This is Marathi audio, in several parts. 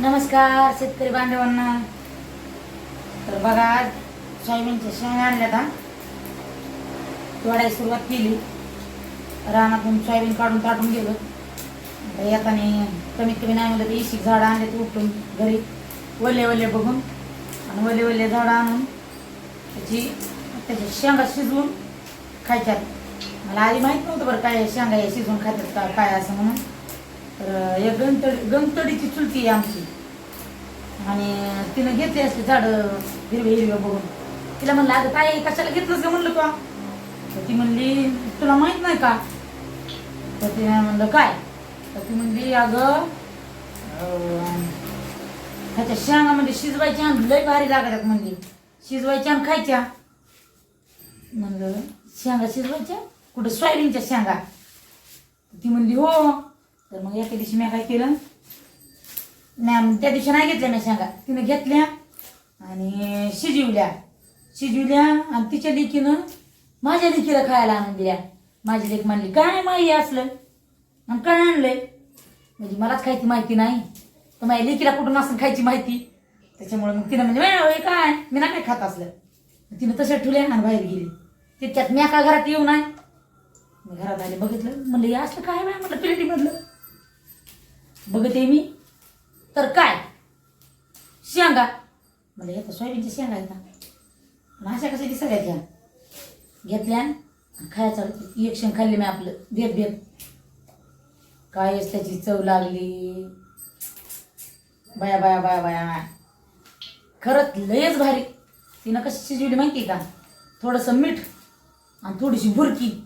नमस्कार शेतकरी बांधवांना. तर बघा आज सोयाबीनच्या शेंगा आणल्या आता तोडायला सुरुवात केली. रानातून सोयाबीन काढून टाकून गेलो. येताना कमीत कमी नाही म्हणलं तर इशिक झाडं आणले ते उपटून घरी. वले वले बघून आणि वले वले झाडं आणून त्याची त्याच्या शेंगा शिजवून खायच्यात. मला आधी माहीत नव्हतं बरं काय शेंगा हे शिजवून खातात काय असं म्हणून. तर या गणतडी गणतडीची चुलती आहे आमची. आणि तिनं घेतली असते झाडं हिरवे हिरवे बघून. तिला म्हणलं अगं काय कशाला घेतलंस का म्हणलं का तर ती म्हणली तुला माहीत नाही का? तर तिने म्हणलं काय? तर ती म्हणली अगं अं, ह्याच्या शेंगामध्ये शिजवायच्या आणि लय भारी लागतात म्हणली. शिजवायच्या आणि खायच्या. म्हणलं शेंगा शिजवायच्या? कुठं सोयाबीनच्या शेंगा? ती म्हणली हो. तर मग एका दिवशी मी काय केलं? नाही त्या दिवशी नाही घेतल्या मी शेंगा तिनं घेतल्या आणि शिजवल्या. शिजवल्या आणि तिच्या लेकीनं माझ्या लेकीला खायला आणून दिल्या. माझी लेख म्हणली काय माही असलं? आणि काय आणलंय? म्हणजे मलाच खायची माहिती नाही. तर माझ्या लेकीला कुठून असं खायची माहिती? त्याच्यामुळे मग तिनं म्हणजे "वय, काय? मी नाही काय खात असलं. तिनं तसं ठेवल्या आणि बाहेर गेली. तिच्यात मी एका घरात येऊ नाही. मी घरात आले बघितलं. म्हणलं हे असलं काय बाय म्हटलं प्लेटीमधलं बघते मी. तर काय? शेंगा. म्हणजे हे तर सोयाबीनच्या शेंगा आहेत ना. अशा कशा सगळ्यात घ्या. घेतल्या आणि खायचा एक शेंग खाल्ली मी आपलं. देत देत. काय त्याची चव लागली. बाया बाया बाया बाया. खरंच लयच भारी. तिनं कशी शिजवली माहिती आहे का? थोडंसं मीठ आणि थोडीशी भुरकी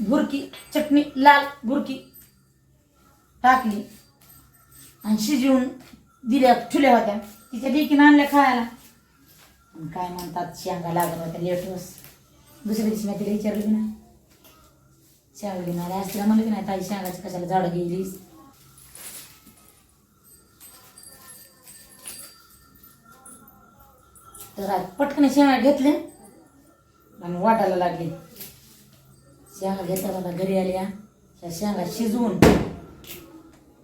भुरकी चटणी लाल भुरकी टाकली आणि शिजवून दिल्या ठुल्या होत्या. तिच्या लेकीनं आणल्या खायला. आणि काय म्हणतात शेंगा लागत होत्या लेटवस दुसऱ्या दिवशी मी तिला विचारलं की नाही. शेंगा घेऊन आल्या आज तिला म्हणलं की नाही ताई शेंगाची कशाला झाडं गेलीस? तर आज पटकन शेंगा घेतले आणि वाटायला लागली. शेंगा घेतात आता घरी आल्या. त्या शेंगा शिजवून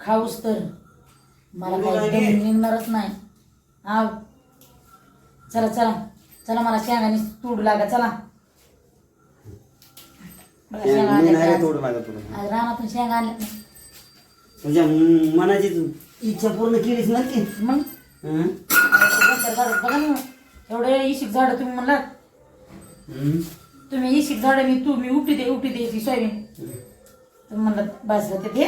खाऊस तर. मला काही दम निघणारच नाही. आव. चला चला. चला मला शेंगाने तूड लागा चला. बघा शेंगा मी आणल्या नाही आज. तोड मागत तुला आज रानातून शेंगा आणल्या तुझ्या मनाची इच्छा पूर्ण केलीस ना की मग? हं? बघा ना. एवढे इशिक झाडं तुम्ही म्हणलात. हं? तुम्ही इशिक झाडं मी तू मी उपटी दे उपटी दे सोयाबीन. तुम्ही म्हणलात बस होते ते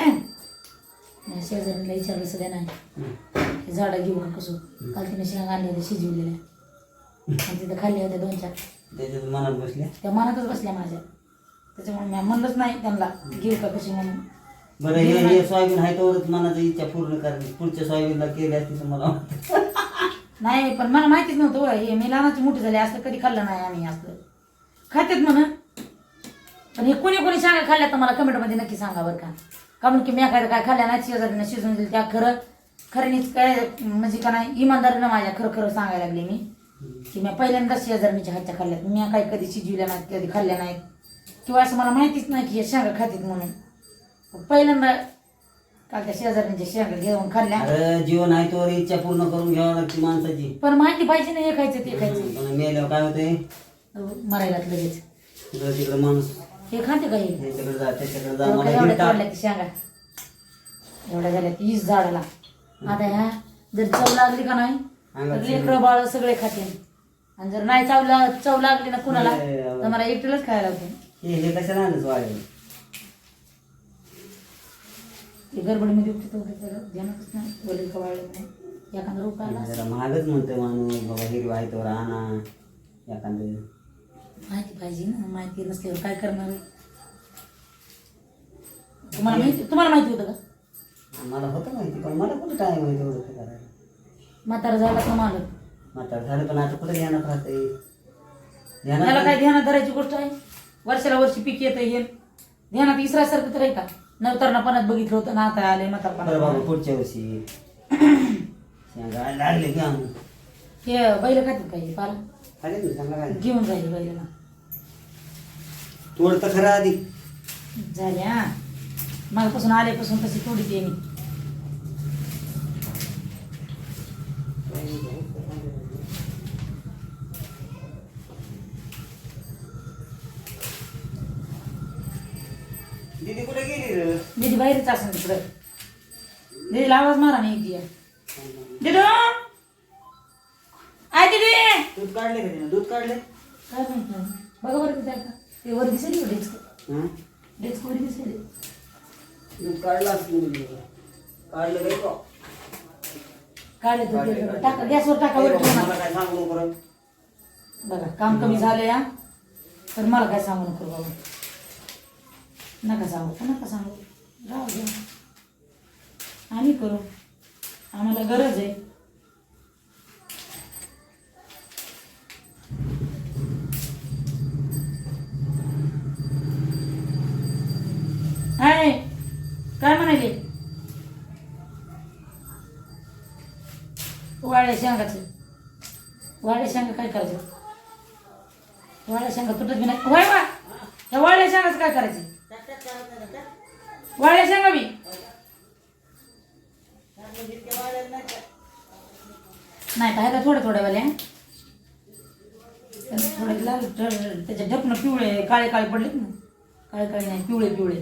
शेजारीला विचारलं सगळ्या नाही. झाडं घेऊ का कसं. काल तिने शेंगा आणल्या होत्या शिजवलेल्या. आणि तिथं खाल्ल्या होत्या दोन चार. त्याच्यात मनात बसल्या? त्या मनातच बसल्या माझ्या. त्याच्यामुळे मी म्हणलंच नाही त्यांना घेऊ का कशी म्हणून. बरं हे हे सोयाबीन आहे तेवढंच मनाची इच्छा पूर्ण करायची पुढच्या सोयाबीनला केली असती तर मला. नाही पण मला माहितीच नव्हतं. हे मी लहानाची मोठी झाली असलं कधी खाल्लं नाही आम्ही असलं. खात्यात म्हण. पण हे कोणी कोणी सांगा खाल्ल्या तर मला कमेंटमध्ये नक्की सांगा बरं का. कारण की मी काय काय खाल्ल्या नाही शेजारीनं शिजून दिली त्या खरं खऱ्यानीच काय म्हणजे का नाही इमानदारीनं माझ्या खरं खरं सांगायला लागले मी. की मी पहिल्यांदाच शेजारणीच्या हातच्या खाल्ल्यात. मी काही कधी शिजविल्या नाहीत कधी खाल्ल्या नाहीत. किंवा असं मला माहितीच नाही की हे शेंगा खातील म्हणून. पहिल्यांदा काल त्या शेजारणीच्या शेंगा घेऊन खाल्ल्या. अरे जीवन आहे तोवर इच्छा पूर्ण करून घ्यावं लागते माणसाची. पण माहिती पाहिजे ना हे खायचं ते खायचं. मेल्यावर काय होते मरायला लगेच. तिकडं तिकडं माणूस हे खाते का हे? ह्याच्याकडे जा त्याच्याकडे जा तेव्हा मला काय एवढ्या घेऊन टाक. तोडल्या की शेंगा एवढ्या झाल्या की ईस झाडाला. आता ह्या जर चव लागली का नाही तर अंगात लेकरं बाळ सगळे खाते आणि जर नाही चावला चव लागली ना कुणाला नाही, तर मला एकटीलाच खायला लागते हे हे कशाला आणच वाढेल ते गडबडीमध्ये उठते त्याला ध्यानातच नाही. वडील का वाळले नाही. एखादा रोग आला जरा महागच म्हणतोय माणूस बाबा हिरवा आहे तोवर आणा एखादं माहिती पाहिजे ना माहिती नसल्यावर काय करणार आहे? तुम्हाला माहिती तुम्हाला माहिती होतं का? मला होतं माहिती पण मला कुठं टाइम आहे तेवढं ते करायला? म्हातारा झाला का मालक म्हातार झालं पण आता कुठं ध्यानात राहते त्याला काय ध्यानात धरायची गोष्ट आहे? वर्षाला वर्षी पीक येतं हे. ध्यानात इसरासारखं तर आहे का? नवतरणापणात बघितलं होतं ना आता आले बरं बाबा म्हातारपणात पुढच्या वर्षी. शेंगा लागले की हे बैल खातील काही पाला? काय घेऊन जाईल बैलाला तोड तर खरं आधी. झाल्या मलापासून आल्यापासून तशी तोडी ते मी. दीदी कुठे गेली रे? दीदी बाहेरच असेल तिकडं. दीदीला आवाज मारा नाही एक दूध काढले का तिने? दूध काढले? काय म्हणतो? बघा बरं आहे का ते वर दिसेल का डेस्क? हं? डेस्क वर दिसेल. दूध काढलं असतं मुलगी काढलं काय का? काढले टाका गॅसवर टाका वर ठेवा. मला काय सांगू नको रे. बघा काम कमी झालं या. तर मला काय सांगू नको बाबा? नका सांगू का नका सांगू. राहू द्या. आम्ही करू. आम्हाला गरज आहे. काय म्हणाले वाळ्या शेंगाचे. वाळ्या शेंगा काय करायचं? वाड्या शेंगा तुटत बी नाही. वाय वा या वाळ्या शेंगाचं काय करायचं? वाळ्या शेंगा बी. नाही तर आहे थोड्या थोड्या वाल्या थोडे लाल त्याच्या त्याचे ढपणं पिवळे काळे काळे पडलेत ना. काळे काळे नाही पिवळे पिवळे.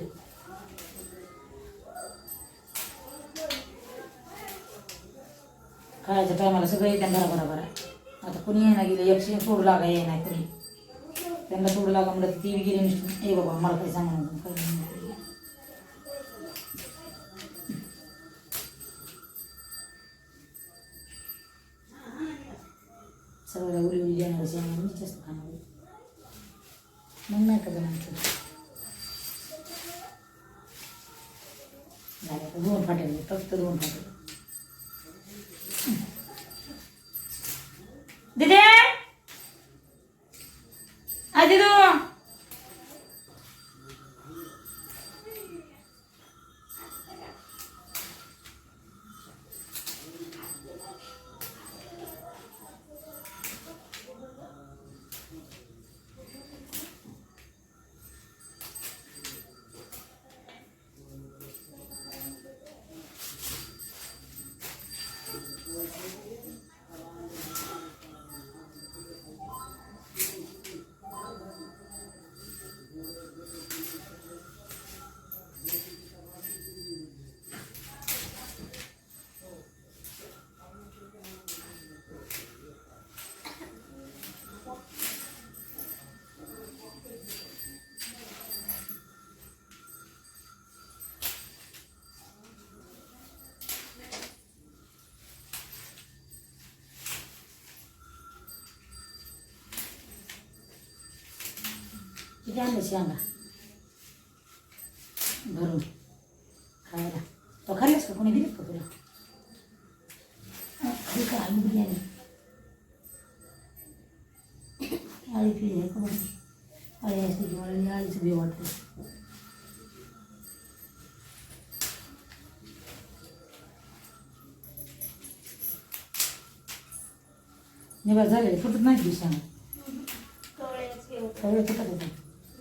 खायच्या टायमाला सगळं येते बरा बरा बरा आता कोणी येईना गेलं एकशे सोडू लागा ये नाही कोणी. त्यांना सोडू लागा म्हटलं ती गेली नुसती. ए बाबा मला काही सांगा नको काही नाही नको. सगळ्या उली उली येणार शेंगा मी खाणार मग नाही का जमायचं झालं आता दोन फाटे फक्त दोन फाटे किती आणलं शेंगा भरून खायला तो खाल्लास का कोणी दिलीत का तुला हा, खाली का आलू बिर्याणी आळी पिली आहे का बरं आळी असते की मला आळीचं बी वाटतं निवड झालेले फुटत नाही की शेंगा सगळे फुटत होते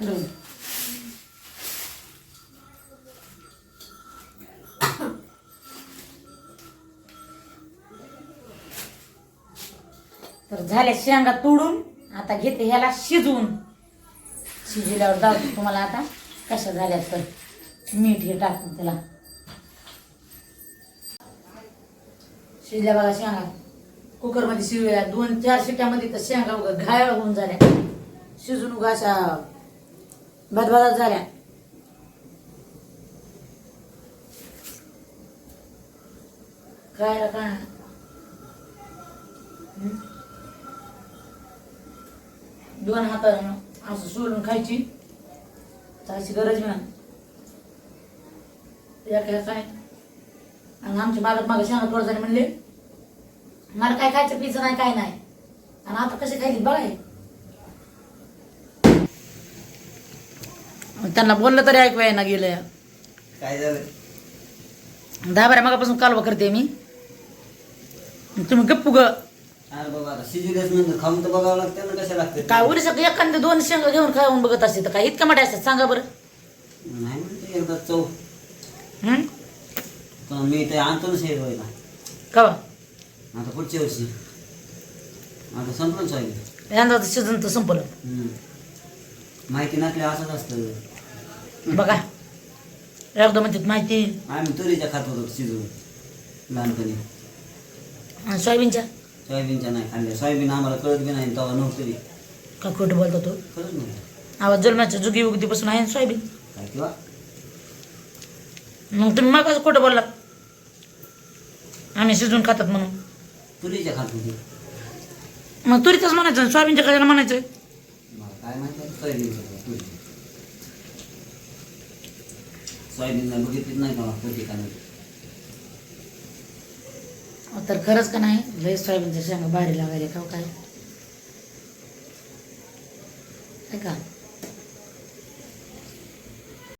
खरं तर झाल्या शेंगा तोडून आता घेते ह्याला शिजवून. शिजल्यावर दाखवतो तुम्हाला आता कशा झाल्या तर. मीठ हे टाकून त्याला. शिजल्या बघा शेंगा. कुकरमध्ये शिजल्या दोन चार शिट्यामध्ये तर शेंगा उगा घायाळ होऊन झाल्या शिजून उगा अशा भदभदत झाल्या. खायला काय दोन हातानं असं सोडून खायची. अशी गरज नाही या काय काय? आणि आमचे मालक मागे शेंगा थोडं म्हणले मला काय खायचं पिचं नाही काय नाही. आणि आता कसे खायची बघाय त्यांना बोललं तरी ऐकू ना गेलं. काय झालं? दहा बारा मागापासून कालवा करते मी. तुम्ही गप्पू ग खाऊन तर बघावं लागतं ना कशा लागतं काय उरी सगळं एखादे दोन शेंग घेऊन खाऊन बघत असते तर काय? इतकं मोठे असतात सांगा बरं. नाही म्हणते एकदा चव. मी ते आणतो ना शेर व्हायला कवा? आता पुढच्या वर्षी. आता संपलं यंदा सीझन तर संपलं. माहिती नसल्या असंच असतं. बघा. एकदा म्हणतात माहिती आम्ही तुरीच्या खात होतो शिजवून लहानपणी. आणि सोयाबीनच्या? सोयाबीनच्या नाही खाल्ल्या. सोयाबीन आम्हाला कळत बी नाही तेव्हा नव्हतं बी. का खोटं बोलतो तो? खरंच नाही. आवाज जन्माच्या जुगी उगतीपासून आहे ना सोयाबीन? काय किंवा? मग तुम्ही मग कसं खोटं बोलला. आम्ही शिजून खातात म्हणून. तुरीच्या खात होती. मग तुरीतच म्हणायचं आणि सोयाबीनच्या कशाला म्हणायचं. मला काय माहिती आहे सोयाबीनचं काय, तुरीचं सोयाबीन नाही बघितलीच नाही तेव्हा कधी का तर खरंच का नाही? लय सोयाबीनच्या शेंगा भारी लागायला का हो काय? का?